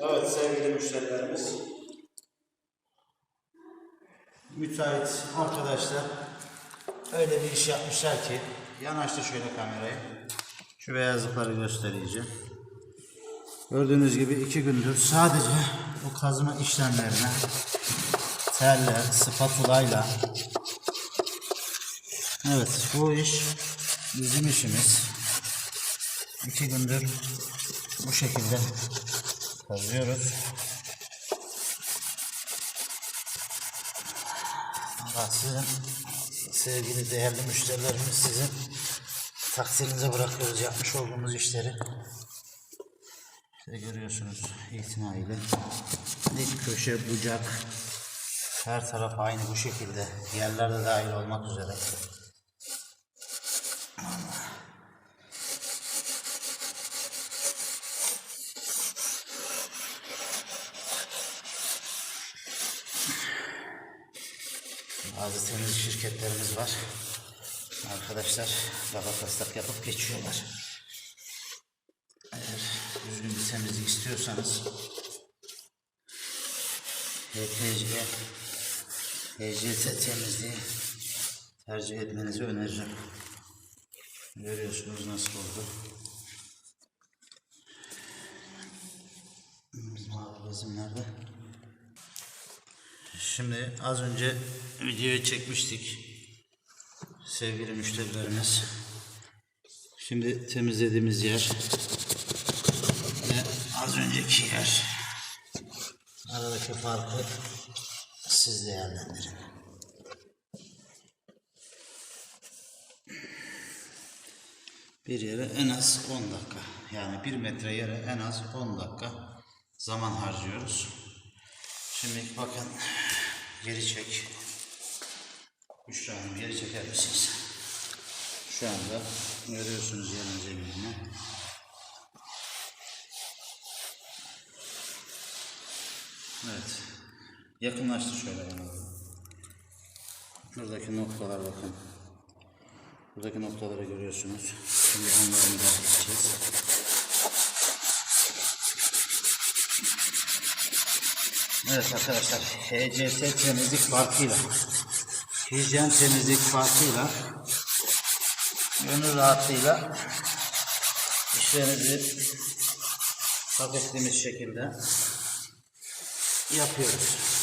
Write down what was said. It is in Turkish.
Evet sevgili müşterilerimiz. Müteahhit arkadaşlar öyle bir iş yapmışlar ki yanaştı şöyle kamerayı. Şu beyazlıkları göstereceğim. Gördüğünüz gibi iki gündür sadece bu kazma işlemlerine teller, spatulayla Evet bu iş bizim işimiz. İki gündür bu şekilde kazıyoruz. Allah sizin sevgili değerli müşterilerimiz sizin takdirinize bırakıyoruz yapmış olduğumuz işleri. İşte görüyorsunuz itinayla dik köşe bucak her taraf aynı bu şekilde yerler de dahil olmak üzere. Bazı temiz şirketlerimiz var. Arkadaşlar baba taslak yapıp geçiyorlar. Eğer düzgün bir temizlik istiyorsanız HTC HCT temizliği tercih etmenizi öneririm. Görüyorsunuz nasıl oldu. Bizim abi bezim nerede? Şimdi az önce videoyu çekmiştik. Sevgili müşterilerimiz. Şimdi temizlediğimiz yer ve az önceki yer. Aradaki farkı siz değerlendirin. Bir yere en az 10 dakika. Yani bir metre yere en az 10 dakika zaman harcıyoruz. Şimdi bakın geri çek. Büşra Hanım geri çeker misiniz? Şu anda görüyorsunuz yerin zeminini. Evet. Yakınlaştı şöyle bana. Buradaki noktalar bakın. Buradaki noktaları görüyorsunuz. Şimdi onları müdahale edeceğiz. Evet arkadaşlar, HCS temizlik farkıyla, hijyen temizlik farkıyla, gönül rahatlığıyla işlerinizi hak ettiğimiz şekilde yapıyoruz.